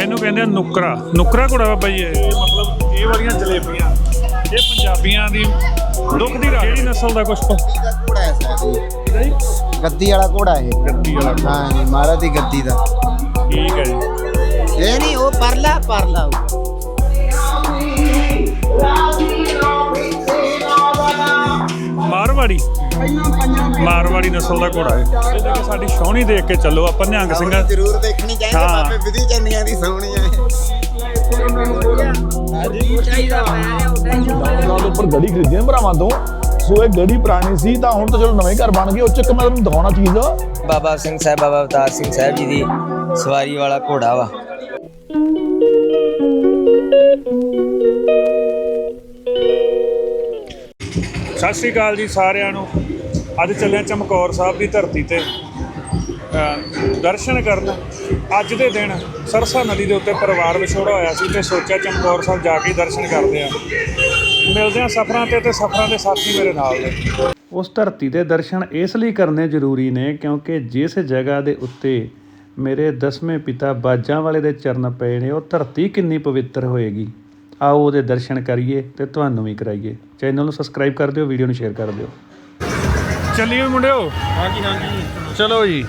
ਇਹਨੂੰ ਕਹਿੰਦੇ ਆ ਨੁਕਰਾ। ਨੁਕਰਾ ਘੋੜਾ ਬਾਬਾ ਜੀ ਇਹ। ਮਤਲਬ ਇਹ ਵਾਲੀਆਂ ਜਲੇਬੀਆਂ ਇਹ ਪੰਜਾਬੀਆਂ ਦੀ ਦੁੱਖ ਦੀ ਰਾਹ ਕਿਹੜੀ ਨਸਲ ਦਾ ਕੁਛ ਘੋੜਾ ਹੈ ਸਾਡੀ ਗੱਦੀ ਵਾਲਾ ਘੋੜਾ ਇਹ। ਗੱਦੀ ਵਾਲਾ ਹਾਂ ਜੀ ਮਹਾਰਾਜ ਦੀ ਗੱਦੀ ਦਾ। ਠੀਕ ਹੈ ਜੀ। ਇਹ ਨਹੀਂ ਉਹ ਪਰਲਾ ਪਰਲਾ ਉਹ। ਮਾਰਵਾੜੀ। ਮਾਰਵਾੜੀ ਨਸਲ ਦਾ ਘੋੜਾ ਹੈ। ਇਹ ਦੇਖ ਸਾਡੀ ਸੋਹਣੀ ਦੇਖ ਕੇ ਚੱਲੋ ਆਪਾਂ ਨਿਹੰਗ ਸਿੰਘਾਂ ਜ਼ਰੂਰ ਦੇਖਣੀ ਚਾਹੀਦੀ ਹਾਂ। ਬਾਬੇ ਵਿਧੀ ਚੰਨੀਆਂ ਦੀ ਸੋਹਣੀ ਹੈ। ਨਾਲ ਉੱਪਰ ਗੜੀ ਖਰੀਦੀ ਨਾ ਭਰਾਵਾਂ ਤੋਂ। ਸੋ ਇਹ ਗੜੀ ਪੁਰਾਣੀ ਸੀ ਤਾਂ ਹੁਣ ਤਾਂ ਚਲੋ ਨਵੇਂ ਘਰ ਬਣ ਗਏ। ਉਹ ਚ ਇੱਕ ਮੈਂ ਤੁਹਾਨੂੰ ਦਿਖਾਉਣਾ ਚੀਜ਼। ਬਾਬਾ ਸਿੰਘ ਸਾਹਿਬ ਬਾਬਾ ਅਵਤਾਰ ਸਿੰਘ ਸਾਹਿਬ ਜੀ ਦੀ ਸਵਾਰੀ ਵਾਲਾ ਘੋੜਾ ਵਾ। ਸਤਿ ਸ਼੍ਰੀ ਅਕਾਲ ਜੀ ਸਾਰਿਆਂ ਨੂੰ। ਅੱਜ ਚੱਲੇ ਚਮਕੌਰ ਸਾਹਿਬ ਦੀ ਧਰਤੀ ਤੇ ਦਰਸ਼ਨ ਕਰਨ। ਅੱਜ ਦੇ ਦਿਨ ਸਰਸਾ ਨਦੀ ਦੇ ਉੱਤੇ ਪਰਿਵਾਰ ਵਿਛੋੜਾ ਹੋਇਆ ਸੀ ਤੇ ਸੋਚਿਆ ਚਮਕੌਰ ਸਾਹਿਬ ਜਾ ਕੇ ਦਰਸ਼ਨ ਕਰਦੇ ਆ ਮਿਲਦੇ ਆ ਸਫ਼ਰਾਂ ਤੇ ਤੇ ਸਫ਼ਰਾਂ ਦੇ ਸਾਥੀ ਮੇਰੇ ਨਾਲ ਨੇ। ਉਸ ਧਰਤੀ ਦੇ ਦਰਸ਼ਨ ਇਸ ਲਈ ਕਰਨੇ ਜ਼ਰੂਰੀ ਨੇ ਕਿਉਂਕਿ ਜਿਸ ਜਗ੍ਹਾ ਦੇ ਉੱਤੇ ਮੇਰੇ ਦਸਵੇਂ ਪਿਤਾ ਬਾਜਾਂ ਵਾਲੇ ਦੇ ਚਰਨ ਪਏ ਨੇ, ਉਹ ਧਰਤੀ ਕਿੰਨੀ ਪਵਿੱਤਰ ਹੋਏਗੀ। ਆਓ ਉਹਦੇ ਦਰਸ਼ਨ ਕਰੀਏ ਤੇ ਤੁਹਾਨੂੰ ਵੀ ਕਰਾਈਏ। ਚੈਨਲ ਨੂੰ ਸਬਸਕ੍ਰਾਈਬ ਕਰ ਦਿਓ ਵੀਡੀਓ ਨੂੰ ਸ਼ੇਅਰ ਕਰ ਦਿਓ। ਚੱਲੀਏ ਮੁੰਡਿਓ? ਹਾਂਜੀ ਹਾਂਜੀ। ਚਲੋ ਜੀ।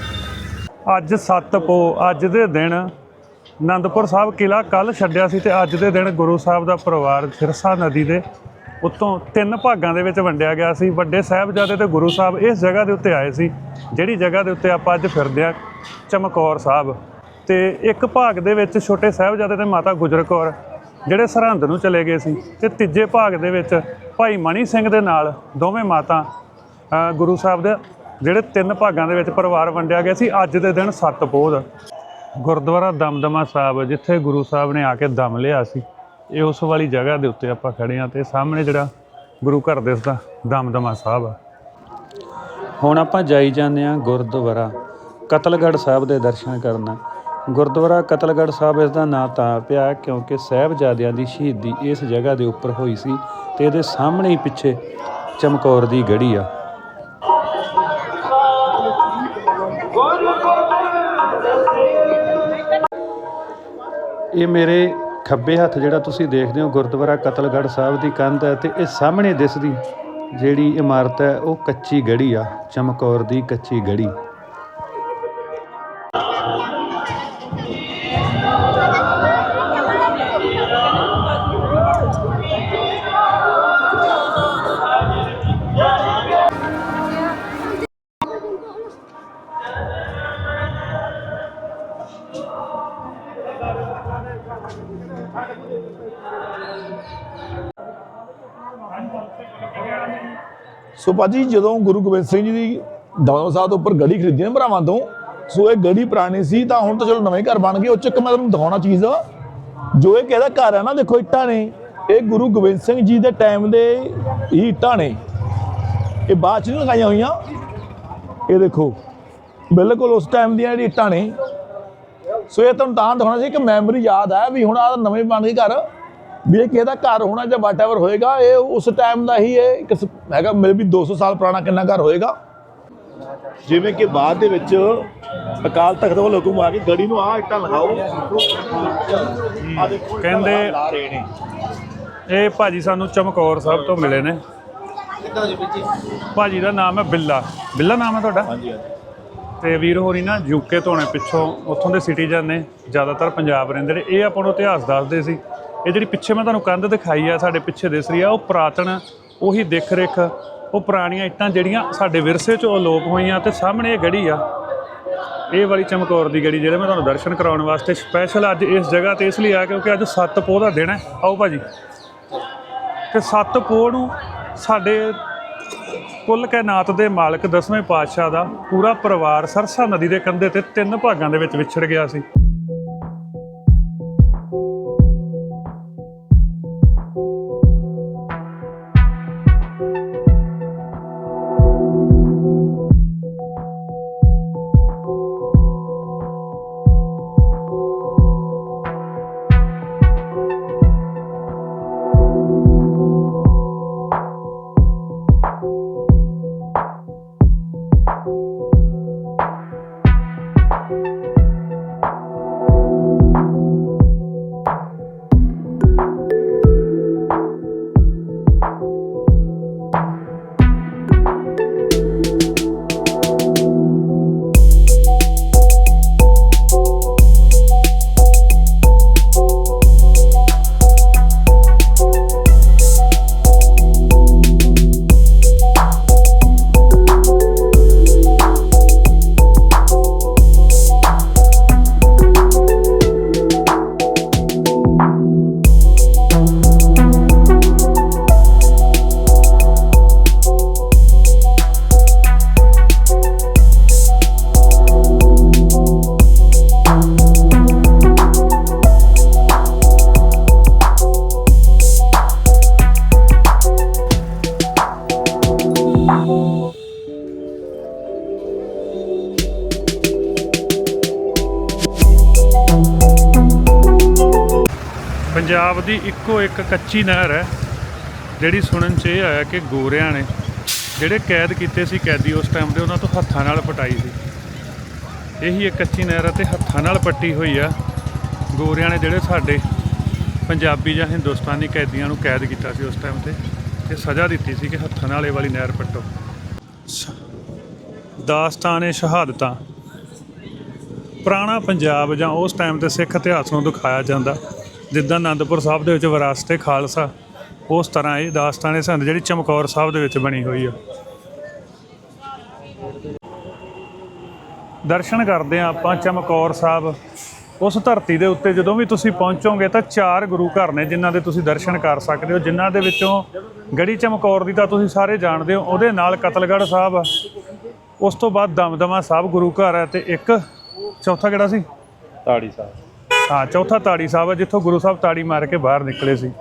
ਅੱਜ 7 ਪੋ ਅੱਜ ਦੇ ਦਿਨ ਆਨੰਦਪੁਰ ਸਾਹਿਬ ਕਿਲਾ ਕੱਲ ਛੱਡਿਆ ਸੀ ਤੇ ਅੱਜ ਦੇ ਦਿਨ ਗੁਰੂ ਸਾਹਿਬ ਦਾ ਪਰਿਵਾਰ ਸਿਰਸਾ ਨਦੀ ਦੇ ਉੱਤੋਂ ਤਿੰਨ ਭਾਗਾਂ ਦੇ ਵਿੱਚ ਵੰਡਿਆ ਗਿਆ ਸੀ। ਵੱਡੇ ਸਾਹਿਬਜ਼ਾਦੇ ਤੇ ਗੁਰੂ ਸਾਹਿਬ ਇਸ ਜਗ੍ਹਾ ਦੇ ਉੱਤੇ ਆਏ ਸੀ ਜਿਹੜੀ ਜਗ੍ਹਾ ਦੇ ਉੱਤੇ ਆਪਾਂ ਅੱਜ ਫਿਰਦੇ ਆ ਚਮਕੌਰ ਸਾਹਿਬ। ਤੇ ਇੱਕ ਭਾਗ ਦੇ ਵਿੱਚ ਛੋਟੇ ਸਾਹਿਬਜ਼ਾਦੇ ਤੇ ਮਾਤਾ ਗੁਜਰ ਕੌਰ ਜਿਹੜੇ ਸਰਹੰਦ ਨੂੰ ਚਲੇ ਗਏ ਸੀ ਤੇ ਤੀਜੇ ਭਾਗ ਦੇ ਵਿੱਚ ਭਾਈ ਮਣੀ ਸਿੰਘ ਦੇ ਨਾਲ ਦੋਵੇਂ ਮਾਤਾ ਗੁਰੂ ਸਾਹਿਬ ਦੇ ਜਿਹੜੇ ਤਿੰਨ ਭਾਗਾਂ ਦੇ ਵਿੱਚ ਪਰਿਵਾਰ ਵੰਡਿਆ ਗਿਆ ਸੀ, ਅੱਜ ਦੇ ਦਿਨ ਸੱਤ ਪੋਹ ਗੁਰਦੁਆਰਾ ਦਮਦਮਾ ਸਾਹਿਬ, ਜਿੱਥੇ ਗੁਰੂ ਸਾਹਿਬ ਨੇ ਆ ਕੇ ਦਮ ਲਿਆ ਸੀ, ਇਹ ਉਸ ਵਾਲੀ ਜਗ੍ਹਾ ਦੇ ਉੱਤੇ ਆਪਾਂ ਖੜੇ ਆ ਤੇ ਸਾਹਮਣੇ ਜਿਹੜਾ ਗੁਰੂ ਘਰ ਦਿਸਦਾ ਦਮਦਮਾ ਸਾਹਿਬ ਆ। ਹੁਣ ਆਪਾਂ ਜਾਈ ਜਾਂਦੇ ਆ ਗੁਰਦੁਆਰਾ, ਕਤਲਗੜ੍ਹ ਸਾਹਿਬ ਦੇ ਦਰਸ਼ਨ ਕਰਨ। ਗੁਰਦੁਆਰਾ ਕਤਲਗੜ੍ਹ ਸਾਹਿਬ ਇਸ ਦਾ ਨਾਂ ਤਾਂ ਪਿਆ ਕਿਉਂਕਿ ਸਾਹਿਬਜ਼ਾਦਿਆਂ ਦੀ ਸ਼ਹੀਦੀ ਇਸ ਜਗ੍ਹਾ ਦੇ ਉੱਪਰ ਹੋਈ ਸੀ ਤੇ ਇਹਦੇ ਸਾਹਮਣੇ ਹੀ ਪਿੱਛੇ ਚਮਕੌਰ ਦੀ ਗੜੀ ਆ। ਇਹ ਮੇਰੇ ਖੱਬੇ ਹੱਥ ਜਿਹੜਾ ਤੁਸੀਂ ਦੇਖਦੇ ਹੋ, ਗੁਰਦੁਆਰਾ ਕਤਲਗੜ੍ਹ ਸਾਹਿਬ ਦੀ ਕੰਧ ਹੈ ਤੇ ਇਹ ਸਾਹਮਣੇ ਦਿਸਦੀ ਜਿਹੜੀ ਇਮਾਰਤ ਹੈ, ਉਹ ਕੱਚੀ ਗੜੀ ਆ, ਚਮਕੌਰ ਦੀ ਕੱਚੀ ਗੜੀ। ਸੋ ਭਾਜੀ, ਜਦੋਂ ਗੁਰੂ ਗੋਬਿੰਦ ਸਿੰਘ ਜੀ ਦੀ ਦਮਦਮਾ ਸਾਹਿਬ ਤੋਂ ਉੱਪਰ ਗੜੀ ਖਰੀਦੀ ਨਾ ਭਰਾਵਾਂ ਤੋਂ, ਸੋ ਇਹ ਗੜੀ ਪੁਰਾਣੀ ਸੀ, ਤਾਂ ਹੁਣ ਤਾਂ ਚਲੋ ਨਵੇਂ ਘਰ ਬਣ ਗਏ। ਉਹ ਚ ਇੱਕ ਮੈਂ ਤੁਹਾਨੂੰ ਦਿਖਾਉਣਾ ਚੀਜ਼ ਜੋ ਇਹ ਕਿਹਦਾ ਘਰ ਹੈ ਨਾ, ਦੇਖੋ ਇੱਟਾਂ ਨੇ। ਇਹ ਗੁਰੂ ਗੋਬਿੰਦ ਸਿੰਘ ਜੀ ਦੇ ਟਾਈਮ ਦੇ ਹੀ ਇੱਟਾਂ ਨੇ। ਇਹ ਬਾਅਦ ਚ ਨਹੀਂ ਲਗਾਈਆਂ ਹੋਈਆਂ। ਇਹ ਦੇਖੋ, ਬਿਲਕੁਲ ਉਸ ਟਾਈਮ ਦੀਆਂ ਜਿਹੜੀ ਇੱਟਾਂ ਨੇ। ਸੋ ਇਹ ਤੁਹਾਨੂੰ ਤਾਂ ਦਿਖਾਉਣਾ ਸੀ ਕਿ ਮੈਮਰੀ ਯਾਦ ਹੈ ਵੀ ਹੁਣ ਆ ਨਵੇਂ ਬਣ ਗਏ ਘਰ। ਵੀ ਇਹ ਕਿਹਦਾ ਘਰ ਹੋਣਾ ਜਾਂ ਵਾਟਐਵਰ ਹੋਏਗਾ ਇਹ ਉਸ ਟਾਈਮ ਦਾ ਹੀ ਇਹ ਇੱਕ ਹੈਗਾ ਮੇਰੇ ਵੀ 200 ਸਾਲ ਪੁਰਾਣਾ ਕਿੰਨਾ ਘਰ ਹੋਏਗਾ। ਜਿਵੇਂ ਕਿ ਬਾਅਦ ਦੇ ਵਿੱਚ ਅਕਾਲ ਤਖਤ ਵੱਲੋਂ ਹੁਕਮ ਆ ਕੇ ਗੜੀ ਨੂੰ ਆ ਇੱਟਾਂ ਲਗਾਓ। ਆ ਦੇਖੋ ਕਹਿੰਦੇ- ਲਾ ਰਹੇ ਨੇ ਇਹ ਭਾਜੀ ਸਾਨੂੰ ਚਮਕੌਰ ਸਾਹਿਬ ਤੋਂ ਮਿਲੇ ਨੇ। ਭਾਜੀ ਦਾ ਨਾਮ ਹੈ ਬਿੱਲਾ। ਬਿੱਲਾ ਨਾਮ ਹੈ ਤੁਹਾਡਾ? ਹਾਂਜੀ ਹਾਂਜੀ। ਤੇ ਵੀਰ ਹੋਰੀ ਨਾ ਯੂਕੇ ਤੋਂ ਨੇ ਪਿੱਛੋਂ ਉੱਥੋਂ ਦੇ ਸਿਟੀਜ਼ਨ ਨੇ ਜ਼ਿਆਦਾਤਰ ਪੰਜਾਬ ਰਹਿੰਦੇ ਨੇ। ਇਹ ਆਪਾਂ ਨੂੰ ਇਤਿਹਾਸ ਦੱਸਦੇ ਸੀ ਇਹ ਜਿਹੜੀ ਪਿੱਛੇ ਮੈਂ ਤੁਹਾਨੂੰ ਕੰਧ ਦਿਖਾਈ ਆ ਸਾਡੇ ਪਿੱਛੇ ਦਿਸ ਰਹੀ ਆ, ਉਹ ਪੁਰਾਤਨ, ਉਹੀ ਦਿਖ ਰੇਖ ਉਹ ਪੁਰਾਣੀਆਂ ਇੱਟਾਂ ਜਿਹੜੀਆਂ ਸਾਡੇ ਵਿਰਸੇ 'ਚੋਂ ਅਲੋਪ ਹੋਈਆਂ ਤੇ ਸਾਹਮਣੇ ਇਹ ਗੜੀ ਆ। ਇਹ ਵਾਲੀ ਚਮਕੌਰ ਦੀ ਗੜੀ ਜਿਹੜੇ ਮੈਂ ਤੁਹਾਨੂੰ ਦਰਸ਼ਨ ਕਰਾਉਣ ਵਾਸਤੇ ਸਪੈਸ਼ਲ ਅੱਜ ਇਸ ਜਗ੍ਹਾ ਤੇ ਇਸ ਲਈ ਆ ਕਿਉਂਕਿ ਅੱਜ ਸੱਤ ਪੋਹ ਦਾ ਦਿਨ ਹੈ। ਆਓ ਭਾਜੀ। ਤੇ ਸੱਤ ਪੋਹ ਨੂੰ ਸਾਡੇ ਕੁੱਲ ਕਾਇਨਾਤ ਦੇ ਮਾਲਕ ਦਸਵੇਂ ਪਾਤਸ਼ਾਹ ਦਾ ਪੂਰਾ ਪਰਿਵਾਰ ਸਰਸਾ ਨਦੀ ਦੇ ਕੰਢੇ ਤੇ ਤਿੰਨ ਭਾਗਾਂ ਦੇ ਵਿੱਚ ਵਿਛੜ ਗਿਆ ਸੀ। ਦੀ ਇੱਕੋ ਇੱਕ ਕੱਚੀ ਨਹਿਰ ਹੈ, ਜਿਹੜੀ ਸੁਣਨ 'ਚ ਇਹ ਆਇਆ ਕਿ ਗੋਰਿਆਂ ਨੇ ਜਿਹੜੇ ਕੈਦ ਕੀਤੇ ਸੀ ਕੈਦੀ ਉਸ ਟਾਈਮ ਦੇ, ਉਹਨਾਂ ਤੋਂ ਹੱਥਾਂ ਨਾਲ ਪਟਾਈ ਸੀ। ਇਹੀ ਇੱਕ ਕੱਚੀ ਨਹਿਰ ਹੈ ਤੇ ਹੱਥਾਂ ਨਾਲ ਪੱਟੀ ਹੋਈ ਆ। ਗੋਰਿਆਂ ਨੇ ਜਿਹੜੇ ਸਾਡੇ ਪੰਜਾਬੀ ਜਾਂ ਹਿੰਦੁਸਤਾਨੀ ਕੈਦੀਆਂ ਨੂੰ ਕੈਦ ਕੀਤਾ ਸੀ ਉਸ ਟਾਈਮ ਤੇ ਤੇ ਸਜ਼ਾ ਦਿੱਤੀ ਸੀ ਕਿ ਹੱਥਾਂ ਨਾਲ ਇਹ ਵਾਲੀ ਨਹਿਰ ਪੱਟੋ। ਦਾਸਤਾਨ ਸ਼ਹਾਦਤਾਂ। ਪੁਰਾਣਾ ਪੰਜਾਬ ਜਾਂ ਉਸ ਟਾਈਮ ਤੇ ਸਿੱਖ ਇਤਿਹਾਸ ਨੂੰ ਦਿਖਾਇਆ ਜਾਂਦਾ। ਜਿੱਦਾਂ ਆਨੰਦਪੁਰ ਸਾਹਿਬ ਦੇ ਵਿੱਚ ਵਿਰਾਸਤ-ਏ ਖਾਲਸਾ, ਉਸ ਤਰ੍ਹਾਂ ਇਹ ਦਾਸਤਾਨ-ਏ ਜਿਹੜੀ ਚਮਕੌਰ ਸਾਹਿਬ ਦੇ ਵਿੱਚ ਬਣੀ ਹੋਈ ਆ। ਦਰਸ਼ਨ ਕਰਦੇ ਆ ਆਪਾਂ ਚਮਕੌਰ ਸਾਹਿਬ। ਉਸ ਧਰਤੀ ਦੇ ਉੱਤੇ ਜਦੋਂ ਵੀ ਤੁਸੀਂ ਪਹੁੰਚੋਗੇ ਤਾਂ ਚਾਰ ਗੁਰੂ ਘਰ ਨੇ ਜਿਨ੍ਹਾਂ ਦੇ ਤੁਸੀਂ ਦਰਸ਼ਨ ਕਰ ਸਕਦੇ ਹੋ, ਜਿਨ੍ਹਾਂ ਦੇ ਵਿੱਚੋਂ ਗੜੀ ਚਮਕੌਰ ਦੀ ਤਾਂ ਤੁਸੀਂ ਸਾਰੇ ਜਾਣਦੇ ਹੋ, ਉਹਦੇ ਨਾਲ ਕਤਲਗੜ੍ਹ ਸਾਹਿਬ ਆ। ਉਸ ਤੋਂ ਬਾਅਦ ਦਮਦਮਾ ਸਾਹਿਬ ਗੁਰੂ ਘਰ ਹੈ ਤੇ ਇੱਕ, ਚੌਥਾ ਕਿਹੜਾ ਸੀ? ਤਾੜੀ ਸਾਹਿਬ। ਹਾਂ, ਚੌਥਾ ਤਾੜੀ ਸਾਹਿਬ ਹੈ ਜਿੱਥੋਂ ਗੁਰੂ ਸਾਹਿਬ ਤਾੜੀ ਮਾਰ ਕੇ ਬਾਹਰ ਨਿਕਲੇ ਸੀ।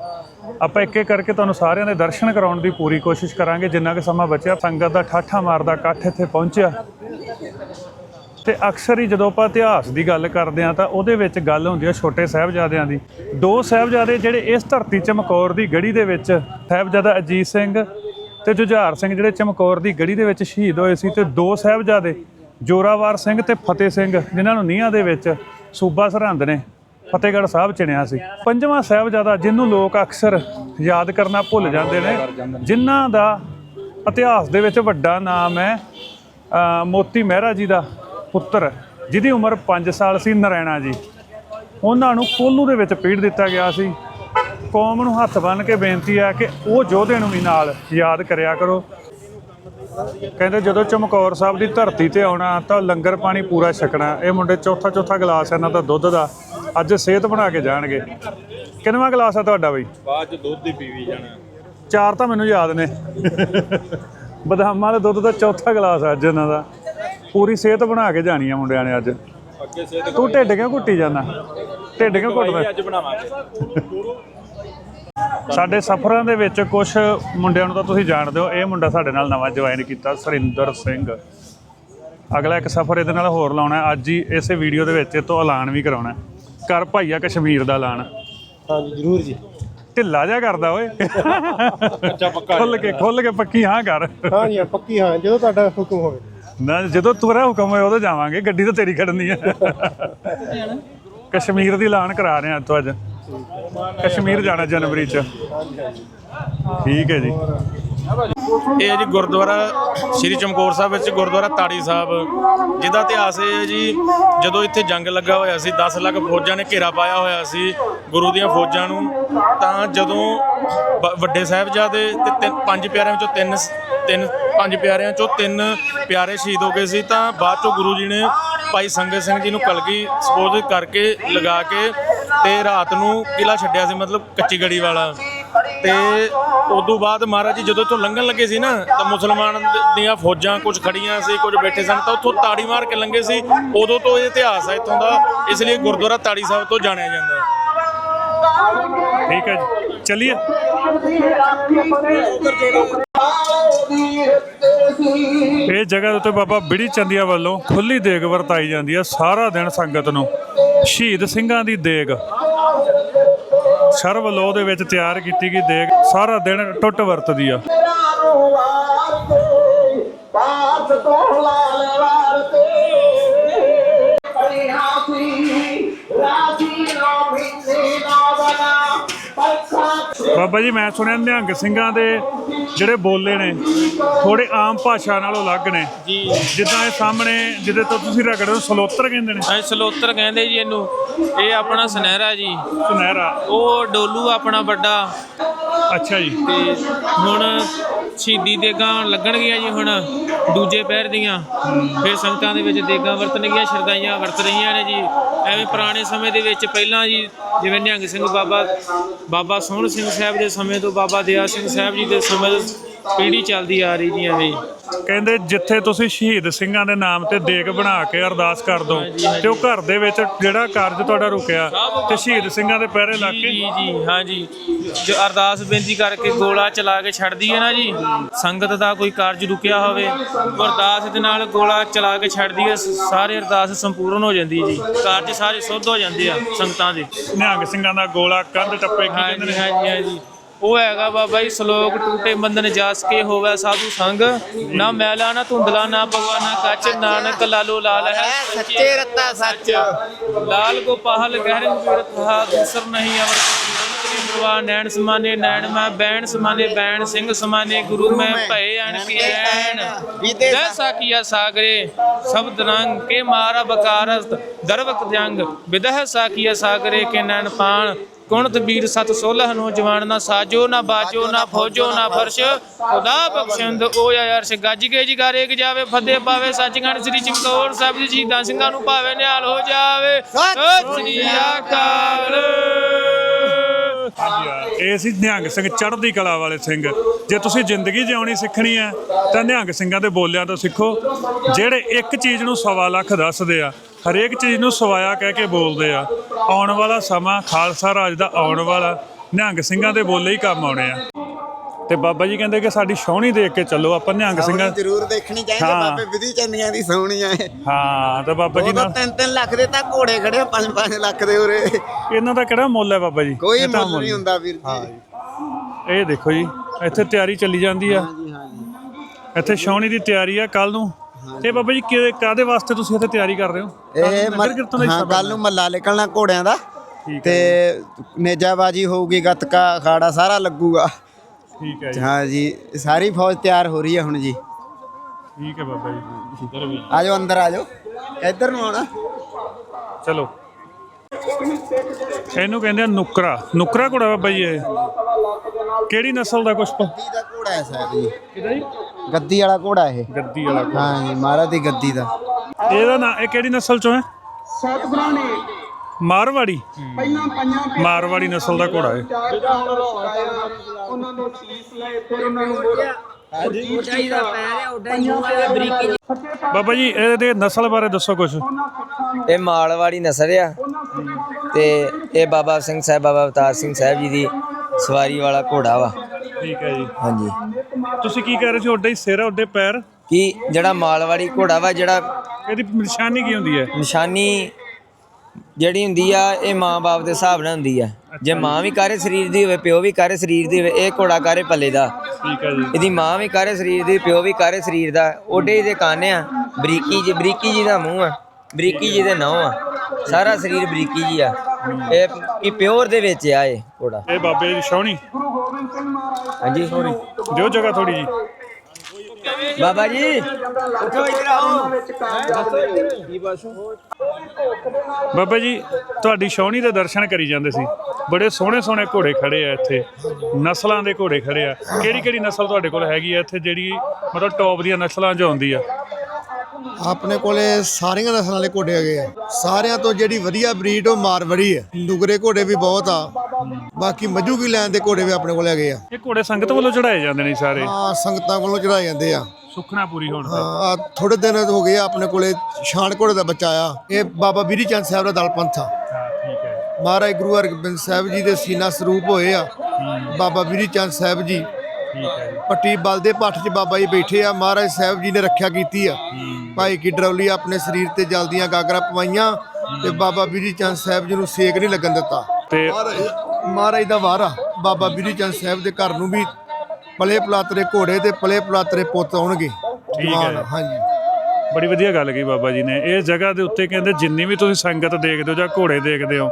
ਆਪਾਂ ਇੱਕ ਇੱਕ ਕਰਕੇ ਤੁਹਾਨੂੰ ਸਾਰਿਆਂ ਦੇ ਦਰਸ਼ਨ ਕਰਾਉਣ ਦੀ ਪੂਰੀ ਕੋਸ਼ਿਸ਼ ਕਰਾਂਗੇ, ਜਿੰਨਾ ਕਿ ਸਮਾਂ ਬਚਿਆ ਸੰਗਤ ਦਾ ਠਾਠਾ ਮਾਰਦਾ, ਇਕੱਠ ਇੱਥੇ ਪਹੁੰਚਿਆ। ਤੇ ਅਕਸਰ ਹੀ ਜਦੋਂ ਆਪਾਂ ਇਤਿਹਾਸ ਦੀ ਗੱਲ ਕਰਦੇ ਆ ਤਾਂ ਉਹਦੇ ਵਿੱਚ ਗੱਲ ਹੁੰਦੀ ਹੈ ਛੋਟੇ ਸਾਹਿਬਜ਼ਾਦਿਆਂ ਦੀ। ਦੋ ਸਾਹਿਬਜ਼ਾਦੇ ਜਿਹੜੇ ਇਸ ਧਰਤੀ ਚਮਕੌਰ ਦੀ ਗੜੀ ਦੇ ਵਿੱਚ ਸਾਹਿਬਜ਼ਾਦਾ ਅਜੀਤ ਸਿੰਘ ਤੇ ਜੁਝਾਰ ਸਿੰਘ ਜਿਹੜੇ ਚਮਕੌਰ ਦੀ ਗੜੀ ਦੇ ਵਿੱਚ ਸ਼ਹੀਦ ਹੋਏ ਸੀ, ਤੇ ਦੋ ਸਾਹਿਬਜ਼ਾਦੇ ਜੋਰਾਵਰ ਸਿੰਘ ਤੇ ਫਤਿਹ ਸਿੰਘ, ਜਿਨ੍ਹਾਂ ਨੂੰ ਨੀਹਾਂ ਦੇ ਵਿੱਚ ਸੂਬਾ ਸਰਹੰਦ ਨੇ ਫਤਿਹਗੜ੍ਹ ਸਾਹਿਬ ਚਿਣਿਆ ਸੀ। ਪੰਜਵਾਂ ਸਾਹਿਬਜ਼ਾਦਾ ਜਿਹਨੂੰ ਲੋਕ ਅਕਸਰ ਯਾਦ ਕਰਨਾ ਭੁੱਲ ਜਾਂਦੇ ਨੇ, ਜਿਨ੍ਹਾਂ ਦਾ ਇਤਿਹਾਸ ਦੇ ਵਿੱਚ ਵੱਡਾ ਨਾਮ ਹੈ ਮੋਤੀ ਮਹਿਰਾ ਜੀ ਦਾ ਪੁੱਤਰ, ਜਿਹਦੀ ਉਮਰ 5 ਸਾਲ ਸੀ, ਨਰੈਣਾ ਜੀ। ਉਹਨਾਂ ਨੂੰ ਕੋਲੂ ਦੇ ਵਿੱਚ ਪੀੜ ਦਿੱਤਾ ਗਿਆ ਸੀ। ਕੌਮ ਨੂੰ ਹੱਥ ਬੰਨ੍ਹ ਕੇ ਬੇਨਤੀ ਆ ਕਿ ਉਹ ਯੋਧੇ ਨੂੰ ਵੀ ਨਾਲ ਯਾਦ ਕਰਿਆ ਕਰੋ। ਕਹਿੰਦੇ, ਜਦੋਂ ਚਮਕੌਰ ਸਾਹਿਬ ਦੀ ਧਰਤੀ ਤੇ ਆਉਣਾ ਤਾਂ ਲੰਗਰ ਪਾਣੀ ਪੂਰਾ ਛਕਣਾ। ਇਹ ਮੁੰਡੇ ਚੌਥਾ ਚੌਥਾ ਗਲਾਸ ਇਹਨਾਂ ਦਾ ਦੁੱਧ ਦਾ। ਅੱਜ ਸਿਹਤ ਬਣਾ ਕੇ ਜਾਣਗੇ। ਕਿੰਨਵਾਂ ਗਲਾਸ ਆ ਤੁਹਾਡਾ ਬਈ? ਬਾਅਦ ਚ ਦੁੱਧ ਹੀ ਪੀਵੀ ਜਾਣਾ। ਚਾਰ ਤਾਂ ਮੈਨੂੰ ਯਾਦ ਨੇ। ਬਦਾਮਾਂ ਦੇ ਦੁੱਧ ਦਾ ਚੌਥਾ ਗਲਾਸ ਆ ਅੱਜ ਇਹਨਾਂ ਦਾ। ਪੂਰੀ ਸਿਹਤ ਬਣਾ ਕੇ ਜਾਣੀ ਆ ਮੁੰਡਿਆਂ ਨੇ ਅੱਜ। ਅੱਗੇ ਤੂੰ ਢਿੱਡ ਕਿਉਂ ਘੁੱਟੀ ਜਾਂਦਾ? ਢਿੱਡ ਕਿਉਂ ਘੁੱਟਦਾ? ਅੱਜ ਬਣਾਵਾਂਗੇ। ਸਾਡੇ ਸਫ਼ਰਾਂ ਦੇ ਵਿੱਚ ਕੁਝ ਮੁੰਡਿਆਂ ਨੂੰ ਤਾਂ ਤੁਸੀਂ ਜਾਣਦੇ ਹੋ ਇਹ ਮੁੰਡਾ ਸਾਡੇ ਨਾਲ ਨਵਾਂ ਜੁਆਇਨ ਕੀਤਾ ਸਰਿੰਦਰ ਸਿੰਘ। ਅਗਲਾ ਇੱਕ ਸਫ਼ਰ ਇਹਦੇ ਨਾਲ ਹੋਰ ਲਾਉਣਾ। ਅੱਜ ਹੀ ਇਸੇ ਵੀਡੀਓ ਦੇ ਵਿੱਚ ਇਹ ਤੋਂ ਐਲਾਨ ਵੀ ਕਰਾਉਣਾ। ਕਰ ਭਾਈਆ ਕਸ਼ਮੀਰ ਦਾ ਐਲਾਨ ਹਾਂਜੀ ਜ਼ਰੂਰ ਜੀ। ਢਿੱਲਾ ਜਿਹਾ ਕਰਦਾ ਓਏ। ਕੱਚਾ ਪੱਕਾ ਖੁੱਲ ਕੇ ਖੁੱਲ ਕੇ ਪੱਕੀ ਹਾਂ ਕਰ। ਹਾਂ ਜੀ ਪੱਕੀ ਹਾਂ ਜਦੋਂ ਤੁਹਾਡਾ ਹੁਕਮ ਹੋਵੇ। ਨਾ ਜਦੋਂ ਤੁਰਾ ਹੁਕਮ ਹੋਏ ਉਦੋਂ ਜਾਵਾਂਗੇ ਗੱਡੀ ਤਾਂ ਤੇਰੀ ਖੜਨੀ ਹੈ ਕਸ਼ਮੀਰ ਦੀ ਐਲਾਨ ਕਰਾ ਰਹੇ ਹਾਂ ਅੱਜ ਤੋਂ ਅੱਜ। ਕਸ਼ਮੀਰ ਜਾਣਾ ਜਨਵਰੀ ਚ। ਠੀਕ ਹੈ ਜੀ। ਇਹ ਹੈ ਜੀ ਗੁਰਦੁਆਰਾ ਸ੍ਰੀ ਚਮਕੌਰ ਸਾਹਿਬ ਵਿੱਚ ਗੁਰਦੁਆਰਾ ਤਾੜੀ ਸਾਹਿਬ। ਜਿਹਦਾ ਇਤਿਹਾਸ ਇਹ ਹੈ ਜੀ, ਜਦੋਂ ਇੱਥੇ ਜੰਗ ਲੱਗਾ ਹੋਇਆ ਸੀ 10 ਲੱਖ ਫੌਜਾਂ ਨੇ ਘੇਰਾ ਪਾਇਆ ਹੋਇਆ ਸੀ ਗੁਰੂ ਦੀਆਂ ਫੌਜਾਂ ਨੂੰ, ਤਾਂ ਜਦੋਂ ਬ- ਵੱਡੇ ਸਾਹਿਬਜ਼ਾਦੇ ਤੇ ਤਿੰਨ, ਪੰਜ ਪਿਆਰਿਆਂ ਵਿੱਚੋਂ ਤਿੰਨ ਤਿੰਨ, ਪੰਜ ਪਿਆਰਿਆਂ ਚੋਂ ਤਿੰਨ ਪਿਆਰੇ ਸ਼ਹੀਦ ਹੋ ਗਏ ਸੀ, ਤਾਂ ਬਾਅਦ ਚੋਂ ਗੁਰੂ ਜੀ ਨੇ ਭਾਈ ਸੰਗਤ ਸਿੰਘ ਜੀ ਨੂੰ ਕਲਗੀ ਸਪੋਜ਼ ਕਰਕੇ ਲਗਾ ਕੇ ਤੇ ਰਾਤ ਨੂੰ ਕਿਲਾ ਛੱਡਿਆ ਸੀ, ਮਤਲਬ ਕੱਚੀ ਗੜੀ ਵਾਲਾ। ਤੇ ਉਦੋਂ ਬਾਅਦ ਮਹਾਰਾਜ ਜੀ, ਜਦੋਂ ਇੱਥੋਂ ਲੰਘਣ ਲੱਗੇ ਸੀ ਨਾ, ਤਾਂ ਮੁਸਲਮਾਨ ਦੀਆਂ ਫੌਜਾਂ ਕੁਝ ਖੜੀਆਂ ਸੀ ਕੁਝ ਬੈਠੇ ਸਨ, ਤਾਂ ਉੱਥੋਂ ਤਾੜੀ ਮਾਰ ਕੇ ਲੰਘੇ ਸੀ। ਉਦੋਂ ਤੋਂ ਇਹ ਇਤਿਹਾਸ ਹੈ ਇੱਥੋਂ ਦਾ, ਇਸ ਲਈ ਗੁਰਦੁਆਰਾ ਤਾੜੀ ਸਾਹਿਬ ਤੋਂ ਜਾਣਿਆ ਜਾਂਦਾ ਹੈ। ਠੀਕ ਹੈ ਜੀ। ਚਲਿਏ। ਇਹ ਜਗ੍ਹਾ ਉੱਤੇ ਬਾਬਾ ਬਿੜੀ ਚੰਦੀਆਂ ਵੱਲੋਂ ਖੁੱਲੀ ਦੇਗ ਵਰਤਾਈ ਜਾਂਦੀ ਹੈ ਸਾਰਾ ਦਿਨ ਸੰਗਤ ਨੂੰ। ਸ਼ਹੀਦ ਸਿੰਘਾਂ ਦੀ ਦੇਗ। ਸਰਵ ਲੋ ਦੇ ਵਿੱਚ ਤਿਆਰ ਕੀਤੀ ਗਈ ਦੇਗ ਸਾਰਾ ਦਿਨ ਟੁੱਟ ਵਰਤਦੀ ਆ। ਪਾਸ ਤੋਂ ਲਾਲ ਵਾਰ ਤੇ। ਪੜਿਆ ਸੀ ਬਾਬਾ ਜੀ ਮੈਂ ਸੁਣਿਆ ਨਿਹੰਗ ਸਿੰਘਾਂ ਦੇ ਜਿਹੜੇ ਬੋਲੇ ਨੇ ਥੋੜੇ ਆਮ ਭਾਸ਼ਾ ਨਾਲੋਂ ਅਲੱਗ ਨੇ। ਜੀ। ਜਿੱਦਾਂ ਇਹ ਸਾਹਮਣੇ ਜਿਹਦੇ ਤੋਂ ਤੁਸੀਂ ਰਗੜਦੇ ਹੋ ਸਲੋਤਰ ਕਹਿੰਦੇ ਨੇ। ਐ ਸਲੋਤਰ ਕਹਿੰਦੇ ਜੀ ਇਹਨੂੰ। ਇਹ ਆਪਣਾ ਸੁਨਹਿਰਾ ਜੀ। ਸੁਨਹਿਰਾ। ਉਹ ਡੋਲੂ ਆਪਣਾ ਵੱਡਾ। ਅੱਛਾ ਜੀ। ਤੇ ਹੁਣ ਸ਼ਹੀਦੀ ਦੇਗਾਂ ਲੱਗਣਗੀਆਂ ਜੀ ਹੁਣ ਦੂਜੇ ਪਹਿਰ ਦੀਆਂ। ਫਿਰ ਸੰਗਤਾਂ ਦੇ ਵਿੱਚ ਦੇਗਾਂ ਵਰਤਣਗੀਆਂ, ਸ਼ਰਦਾਈਆਂ ਵਰਤ ਰਹੀਆਂ ਨੇ ਜੀ। ਐਵੇਂ ਪੁਰਾਣੇ ਸਮੇਂ ਦੇ ਵਿੱਚ ਪਹਿਲਾਂ ਜੀ, ਜਿਵੇਂ ਨਿਹੰਗ ਸਿੰਘ ਬਾਬਾ ਬਾਬਾ ਸੋਹਣ ਸਿੰਘ ਸਾਹਿਬ ਦੇ ਸਮੇਂ ਤੋਂ ਬਾਬਾ ਦਇਆ ਸਿੰਘ ਸਾਹਿਬ ਜੀ ਦੇ ਸਮੇਂ ਪੀੜ੍ਹੀ ਚੱਲਦੀ ਆ ਰਹੀ ਜੀ ਐਵੇਂ ਕਹਿੰਦੇ ਜਿੱਥੇ ਤੁਸੀਂ ਸ਼ਹੀਦ ਸਿੰਘਾਂ ਦੇ ਨਾਮ ਤੇ ਦੇਗ ਬਣਾ ਕੇ ਅਰਦਾਸ ਕਰ ਦੋ ਤੇ ਉਹ ਘਰ ਦੇ ਵਿੱਚ ਜਿਹੜਾ ਕਾਰਜ ਤੁਹਾਡਾ ਰੁਕਿਆ ਤੇ ਸ਼ਹੀਦ ਸਿੰਘਾਂ ਦੇ ਪਹਿਰੇ ਲੱਗ ਜੀ ਕੇ? ਜੀ ਜੀ ਹਾਂਜੀ। ਜੋ ਅਰਦਾਸ ਬੇਨਤੀ ਕਰਕੇ ਗੋਲਾ ਚਲਾ ਕੇ ਛੱਡਦੀ ਹੈ ਨਾ ਜੀ। ਸੰਗਤ ਦਾ ਕੋਈ ਕਾਰਜ ਰੁਕਿਆ ਹੋਵੇ ਅਰਦਾਸ ਦੇ ਨਾਲ ਗੋਲਾ ਚਲਾ ਕੇ ਛੱਡਦੀ ਹੈ ਸਾਰੇ ਅਰਦਾਸ ਸੰਪੂਰਨ ਹੋ ਜਾਂਦੀ ਹੈ ਜੀ। ਕਾਰਜ ਸਾਰੇ ਸੁੱਧ ਹੋ ਜਾਂਦੇ ਆ ਸੰਗਤਾਂ ਦੇ। ਨਿਹੰਗ ਸਿੰਘਾਂ ਦਾ ਗੋਲਾ ਕੰਧ ਟੱਪੇ ਕੀ ਕਹਿੰਦੇ ਨੇ? ਹਾਂਜੀ ਹਾਂਜੀ। ਉਹ ਹੈਗਾ ਬਾਬਾ ਜੀ ਸ਼ਲੋਕ ਟੂਟੇ ਬੰਧਨ ਜਸ ਕੇ ਹੋਵੇ ਸਾਧੂ ਸੰਗ। ਨਾ ਮੈਲਾ ਨਾ ਧੁੰਦਲਾ ਨਾ ਪਵਾ ਨਾ ਕੱਚ ਨਾਨਕ ਲਾਲੋ ਲਾਲ ਹੈ ਸੱਚੇ। ਰੱਤਾ ਸੱਚ। ਲਾਲ ਗੋਪਾਲ ਗਹਿਰਨ ਪੀਰਤ ਹਾ ਦੂਸਰ ਨਹੀਂ ਅਵਰ ਪ੍ਰਵਾ ਨੈਣ ਸਮਾਨੇ ਨੈਣ ਮੈਂ ਬੈਣ ਸਮਾਨੇ ਬੈਣ ਸਿੰਘ ਸਮਾਨੇ ਗੁਰੂ ਮੈਂ ਭਏ ਅਣ ਕੀ ਐਣ। ਜੈਸਾ ਕੀਆ ਸਾਗਰੇ ਸ਼ਬਦ ਰੰਗ ਕੇ ਮਾਰਾ ਬਕਾਰਤ ਦਰਵਕ ਜੰਗ ਵਿਦਹ ਸਾਕੀਆ ਸਾਗਰੇ ਕੇ ਨੈਣ ਪਾਣ ਕੁਣਤ ਵੀਰ ਸਤ ਸੋਲਹ ਨੌਜਵਾਨ ਨਾ ਸਾਜੋ ਨਾ ਬਾਜੋ ਨਾ ਫੌਜੋ ਨਾ ਫਰਸ਼। ਖੁਦਾ ਬਖਸ਼ੰਦ ਓ ਅਰਸ਼ ਗੱਜ ਕੇ ਜਿਗਾਰੇ ਕ ਜਾਵੇ ਫਤਿਹ ਪਾਵੇ ਸੱਚਖੰਡ ਸ੍ਰੀ ਚਮਕੌਰ ਸਾਹਿਬ ਜੀ ਸ਼ਹੀਦਾਂ ਸਿੰਘਾਂ ਨੂੰ ਭਾਵੇ ਨਿਹਾਲ ਹੋ ਜਾਵੇ। ਸਤਿ ਸ੍ਰੀ ਅਕਾਲ। ਹਾਂਜੀ ਹਾਂ, ਇਹ ਸੀ ਨਿਹੰਗ ਸਿੰਘ ਚੜ੍ਹਦੀ ਕਲਾ ਵਾਲੇ ਸਿੰਘ। ਜੇ ਤੁਸੀਂ ਜ਼ਿੰਦਗੀ ਜਿਉਣੀ ਸਿੱਖਣੀ ਹੈ ਤਾਂ ਨਿਹੰਗ ਸਿੰਘਾਂ ਦੇ ਬੋਲਿਆਂ ਤੋਂ ਸਿੱਖੋ। ਜਿਹੜੇ ਇੱਕ ਚੀਜ਼ ਨੂੰ ਸਵਾ ਲੱਖ ਦੱਸਦੇ ਆ ਹਰੇਕ ਚੀਜ਼ ਨੂੰ ਸਵਾਇਆ ਕਹਿ ਕੇ ਬੋਲਦੇ ਆ। ਆਉਣ ਵਾਲਾ ਸਮਾਂ ਖਾਲਸਾ ਰਾਜ ਦਾ ਆਉਣ ਵਾਲਾ। ਨਿਹੰਗ ਸਿੰਘਾਂ ਦੇ ਬੋਲੇ ਹੀ ਕੰਮ ਆਉਣੇ ਆ। ਤੇ ਬਾਬਾ ਜੀ ਕਹਿੰਦੇ ਕਿ ਸਾਡੀ ਸੋਹਣੀ ਦੇਖ ਕੇ ਚੱਲੋ ਆਪਾਂ ਨਿਹੰਗ ਸਿੰਘਾਂ ਜ਼ਰੂਰ ਦੇਖਣੀ ਚਾਹੀਦੀ ਹਾਂ। ਬਾਬੇ ਵਿਧੀ ਚੰਨੀਆਂ ਦੀ ਸੋਹਣੀ ਆ ਇਹ। ਹਾਂ ਤਾਂ ਬਾਬਾ ਜੀ ਉਹ ਤਾਂ ਨਾਲ 3-3 ਲੱਖ ਦੇ ਤਾਂ ਘੋੜੇ ਖੜੇ 5-5 ਲੱਖ ਦੇ ਉਰੇ। ਇਹਨਾਂ ਦਾ ਕਿਹੜਾ ਮੁੱਲ ਹੈ ਬਾਬਾ ਜੀ? ਕੋਈ ਇਹ ਤਾਂ ਮੁੱਲ ਨਹੀਂ ਹੁੰਦਾ ਵੀਰ ਜੀ। ਇਹ ਦੇਖੋ ਜੀ ਇੱਥੇ ਤਿਆਰੀ ਚੱਲੀ ਜਾਂਦੀ ਆ। ਹਾਂਜੀ ਹਾਂਜੀ। ਇੱਥੇ ਛਾਉਣੀ ਦੀ ਤਿਆਰੀ ਆ ਕੱਲ ਨੂੰ ਤੇ ਬਾਬਾ ਜੀ ਕਿ ਕਾਦੇ ਵਾਸਤੇ ਤੁਸੀਂ ਇੱਥੇ ਤਿਆਰੀ ਕਰ ਰਹੇ ਹੋ? ਇਹ ਨਗਰ ਕੀਰਤਨ ਦਾ ਹਾਂ ਹਿੱਸਾ ਕੱਲ ਨੂੰ ਮੱਲਾ ਨਿਕਲਣਾ ਘੋੜਿਆਂ ਦਾ। ਤੇ ਨੇਜਾਬਾਜੀ ਹੋਊਗੀ ਗੱਤਕਾ ਅਖਾੜਾ ਸਾਰਾ ਲੱਗੂਗਾ। ਠੀਕ ਹੈ ਜੀ। ਹਾਂ ਜੀ ਸਾਰੀ ਫੌਜ ਤਿਆਰ ਹੋ ਰਹੀ ਹੈ ਹੁਣ ਜੀ। ਠੀਕ ਹੈ ਬਾਬਾ ਜੀ। ਇੱਧਰ ਵੀ ਆਜੋ ਅੰਦਰ ਆਜੋ। ਇੱਧਰ ਨੂੰ ਆਉਣਾ। ਚਲੋ। ਇਹਨੂੰ ਕਹਿੰਦੇ ਆ ਨੁਕਰਾ। ਨੁਕਰਾ ਘੋੜਾ ਬਾਬਾ ਜੀ ਇਹ। ਕਿਹੜੀ ਨਸਲ ਦਾ ਗੱਦੀ ਦਾ ਘੋੜਾ ਹੈ ਸਾਹਿਬ ਜੀ? ਗੱਦੀ ਵਾਲਾ ਘੋੜਾ ਇਹ। ਗੱਦੀ ਵਾਲਾ ਘੋੜਾ। ਹਾਂ ਜੀ ਮਹਾਰਾਜ ਦੀ ਗੱਦੀ ਦਾ। ਇਹਦਾ ਨਾਂ ਇਹ ਕਿਹੜੀ ਨਸਲ ਚੋਂ ਹੈ? ਸਤਿਗੁਰਾਂ ਨੇ ਮਾਰਵਾੜੀ। ਪਹਿਲਾਂ ਪੰਜਾਂ ਮਾਰਵਾੜੀ ਨਸਲ ਦਾ ਘੋੜਾ ਹੈ। ਜਿਹੜਾ ਹੁਣ ਲੁਕਾਇਆ ਉਹਨਾਂ ਨੂੰ ਸੀਸ ਲਏ ਫਿਰ ਉਹਨਾਂ ਨੂੰ ਬੋਲਿਆ ਬਾਬਾ ਜੀ ਇਹਦੇ ਨਸਲ ਬਾਰੇ ਦੱਸੋ ਕੁਝ ਇਹ ਮਾਲਵਾੜੀ ਨਸਲ ਆ। ਤੇ ਇਹ ਬਾਬਾ ਸਿੰਘ ਸਾਹਿਬ ਬਾਬਾ ਅਵਤਾਰ ਸਿੰਘ ਸਾਹਿਬ ਜੀ ਦੀ ਸਵਾਰੀ ਵਾਲਾ ਘੋੜਾ ਵਾ। ਠੀਕ ਹੈ ਜੀ। ਹਾਂਜੀ। ਤੁਸੀਂ ਕੀ ਕਹਿ ਰਹੇ ਸੀ? ਉੱਡੇ ਹੀ ਸਿਰ ਉੱਡੇ ਪੈਰ? ਕੀ ਜਿਹੜਾ ਮਾਲਵਾੜੀ ਘੋੜਾ ਵਾ ਜਿਹੜਾ ਇਹਦੀ ਨਿਸ਼ਾਨੀ ਕੀ ਹੁੰਦੀ ਹੈ? ਨਿਸ਼ਾਨੀ ਜਿਹੜੀ ਹੁੰਦੀ ਆ ਇਹ ਮਾਂ-ਬਾਪ ਦੇ ਹਿਸਾਬ ਨਾਲ ਹੁੰਦੀ ਆ। ਜੇ ਮਾਂ ਵੀ ਕਾਰੇ ਸਰੀਰ ਦੀ ਹੋਵੇ ਪਿਓ ਵੀ ਕਾਰੇ ਸਰੀਰ ਦੀ ਹੋਵੇ ਇਹ ਘੋੜਾ ਕਾਰੇ ਪੱਲੇ ਦਾ? ਠੀਕ ਹੈ ਜੀ। ਇਹਦੀ ਮਾਂ ਵੀ ਕਾਰੇ ਸਰੀਰ ਦੀ ਪਿਓ ਵੀ ਕਾਰੇ ਸਰੀਰ ਦਾ? ਓਡੇ ਦੇ ਕੰਨ ਆ। ਬਰੀਕੀ ਜੀ ਬਰੀਕੀ ਜੀ ਦਾ ਮੂੰਹ ਆ। ਬਰੀਕੀ ਜੀ ਦੇ ਨਹੁੰ ਆ। ਸਾਰਾ ਸਰੀਰ ਬਰੀਕੀ ਜੀ ਆ। ਇਹ ਇਹ ਪਿਓਰ ਦੇ ਵਿੱਚ ਆ ਇਹ ਘੋੜਾ। ਇਹ ਬਾਬੇ ਦੀ ਛਾਉਣੀ? ਹਾਂਜੀ ਦਿਓ ਜਗ੍ਹਾ ਥੋੜੀ ਜੀ। ਬਾਬਾ ਜੀ। ਉੱਠੋ ਇੱਧਰ ਆਓ ਬਾਬਾ ਜੀ ਤੁਹਾਡੀ ਛਾਉਣੀ ਦੇ ਦਰਸ਼ਨ ਕਰੀ ਜਾਂਦੇ ਸੀ। ਬੜੇ ਸੋਹਣੇ ਸੋਹਣੇ ਘੋੜੇ ਖੜੇ ਆ ਇੱਥੇ। ਨਸਲਾਂ ਦੇ ਘੋੜੇ ਖੜੇ ਆ। ਕਿਹੜੀ ਕਿਹੜੀ ਨਸਲ ਤੁਹਾਡੇ ਕੋਲ ਹੈਗੀ ਆ ਇੱਥੇ ਜਿਹੜੀ ਮਤਲਬ ਟੌਪ ਦੀਆਂ ਨਸਲਾਂ 'ਚ ਆਉਂਦੀ ਆ? ਆਪਣੇ ਕੋਲੇ ਸਾਰੀਆਂ ਨਸਲਾਂ ਦੇ ਘੋੜੇ ਹੈਗੇ ਆ। ਸਾਰਿਆਂ ਤੋਂ ਜਿਹੜੀ ਵਧੀਆ ਬਰੀਡ ਉਹ ਮਾਰਵੜੀ ਹੈ। ਨੁਗਰੇ ਘੋੜੇ ਵੀ ਬਹੁਤ ਆ। ਬਾਕੀ ਮੱਝੂ ਕੀ ਲੈਣ ਦੇ ਘੋੜੇ ਵੀ ਆਪਣੇ ਕੋਲ ਹੈਗੇ ਆ। ਇਹ ਘੋੜੇ ਸੰਗਤ ਵੱਲੋਂ ਚੜਾਏ ਜਾਂਦੇ ਨੇ ਸਾਰੇ? ਆ ਸੰਗਤਾਂ ਕੋਲੋਂ ਚੜਾਏ ਜਾਂਦੇ ਆ। ਸੁਖਨਾ ਪੂਰੀ ਹੋਣ ਤੇ। ਆ ਥੋੜੇ ਦਿਨ ਹੋ ਗਏ ਆ ਆਪਣੇ ਕੋਲੇ ਸ਼ਾਨ ਘੋੜੇ ਦਾ ਬੱਚਾ ਆ। ਇਹ ਬਾਬਾ ਬੀਰੀ ਚੰਦ ਸਾਹਿਬ ਦਾ ਦਲ ਪੰਥ ਆ। ਹਾਂ ਠੀਕ ਹੈ। ਮਹਾਰਾਜ ਗੁਰੂ ਹਰਗੋਬਿੰਦ ਸਾਹਿਬ ਜੀ ਦੇ ਸੀਨਾ ਸਰੂਪ ਹੋਏ ਆ। ਬਾਬਾ ਬੀਰੀ ਚੰਦ ਸਾਹਿਬ ਜੀ। ਠੀਕ ਹੈ ਜੀ। ਪੱਟੀ ਬਲ ਦੇ ਪੱਠ 'ਚ ਬਾਬਾ ਜੀ ਬੈਠੇ ਆ ਮਹਾਰਾਜ ਸਾਹਿਬ ਜੀ ਨੇ ਰੱਖਿਆ ਕੀਤੀ ਆ। ਭਾਈ ਕੀ ਡਰੌਲੀ ਆਪਣੇ ਸਰੀਰ ਤੇ ਜਲਦੀਆਂ ਗਾਗਰਾ ਪਵਾਈਆਂ ਤੇ ਬਾਬਾ ਬੀਰੀ ਚੰਦ ਸਾਹਿਬ ਜੀ ਨੂੰ ਸੇਕ ਨਹੀਂ ਲੱਗਣ ਦਿੱਤਾ। ਤੇ ਮਹਾਰਾਜ ਦਾ ਵਾਰਾ ਬਾਬਾ ਬੀਰੀ ਚੰਦ ਸਾਹਿਬ ਦੇ ਘਰ ਨੂੰ ਵੀ ਪਲੇ ਪਲਾਤਰੇ ਘੋੜੇ ਤੇ ਪਲੇ ਪਲਾਤਰੇ ਪੁੱਤ ਆਉਣਗੇ। ਜਵਾਨ, ਹੈ। ਹਾਂਜੀ। ਬੜੀ ਵਧੀਆ ਗੱਲ ਕਹੀ ਬਾਬਾ ਜੀ ਨੇ। ਇਹ ਜਗ੍ਹਾ ਦੇ ਉੱਤੇ ਕਹਿੰਦੇ ਜਿੰਨੀ ਵੀ ਤੁਸੀਂ ਸੰਗਤ ਦੇਖਦੇ ਹੋ ਜਾਂ ਘੋੜੇ ਦੇਖਦੇ ਹੋ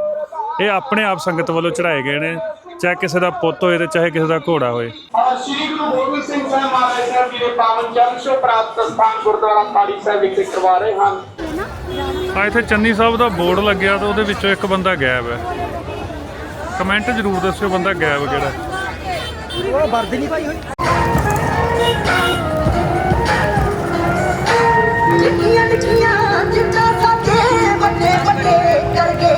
ਇਹ ਆਪਣੇ ਆਪ ਸੰਗਤ ਵੱਲੋਂ ਚੜਾਏ ਗਏ ਨੇ ਚਾਹੇ ਕਿਸੇ ਦਾ ਪੁੱਤ ਹੋਏ ਤੇ ਚਾਹੇ ਕਿਸੇ ਦਾ ਘੋੜਾ ਹੋਏ। ਔਰ ਸ੍ਰੀ ਗੁਰੂ ਗੋਬਿੰਦ ਸਿੰਘ ਸਾਹਿਬ ਮਹਾਰਾਜ ਸਾਹਿਬ ਜੀ ਦੇ ਪਾਵਨ ਚਰਨ ਛੋਹ ਪ੍ਰਾਪਤ ਸਥਾਨ ਗੁਰਦੁਆਰਾ ਤਾੜੀ ਸਾਹਿਬ ਵਿਖੇ ਕਰਵਾ ਰਹੇ ਹਨ। ਆ ਇੱਥੇ ਚੰਨੀ ਸਾਹਿਬ ਦਾ ਬੋਰਡ ਲੱਗਿਆ ਤੇ ਉਹਦੇ ਵਿੱਚੋਂ ਇੱਕ ਬੰਦਾ ਗਾਇਬ ਹੈ। ਕਮੈਂਟ ਜ਼ਰੂਰ ਦੱਸਿਓ ਬੰਦਾ ਗਾਇਬ ਕਿਹੜਾ ਵੱਡੇ ਵੱਡੇ ਆ ਕਰਕੇ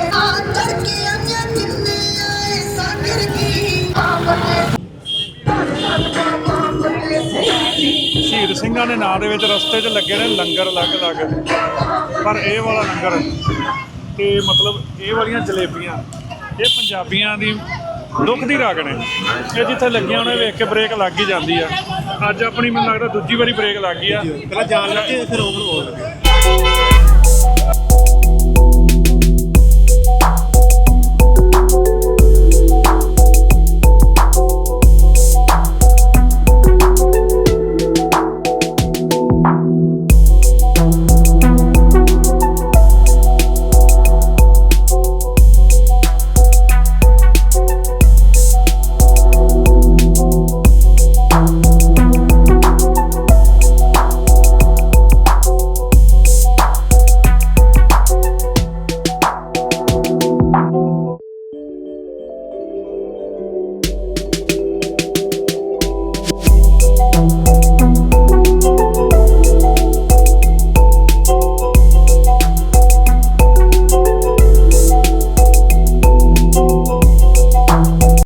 ਆਏ ਸਾਗਰ ਕੀ। ਆ ਵੱਡੇ। ਬੱਲੇ ਇਹਨਾਂ ਦੇ ਨਾਂ ਦੇ ਵਿੱਚ ਰਸਤੇ 'ਚ ਲੱਗੇ ਨੇ ਲੰਗਰ ਅਲੱਗ-ਅਲੱਗ ਪਰ ਇਹ ਵਾਲਾ ਲੰਗਰ ਤੇ ਮਤਲਬ ਇਹ ਵਾਲੀਆਂ ਜਲੇਬੀਆਂ ਇਹ ਪੰਜਾਬੀਆਂ ਦੀ ਦੁੱਖ ਦੀ ਰਾਗ ਨੇ। ਇਹ ਜਿੱਥੇ ਲੱਗੀਆਂ ਉਹਨੇ ਵੇਖ ਕੇ ਬ੍ਰੇਕ ਲੱਗ ਹੀ ਜਾਂਦੀ ਆ। ਅੱਜ ਆਪਣੀ ਮੈਨੂੰ ਲੱਗਦਾ ਦੂਜੀ ਵਾਰੀ ਬ੍ਰੇਕ ਲੱਗ ਗਈ ਆ। ਪਹਿਲਾਂ ਜਾਣ ਲੱਗੇ, ਫਿਰ ਓਵਰ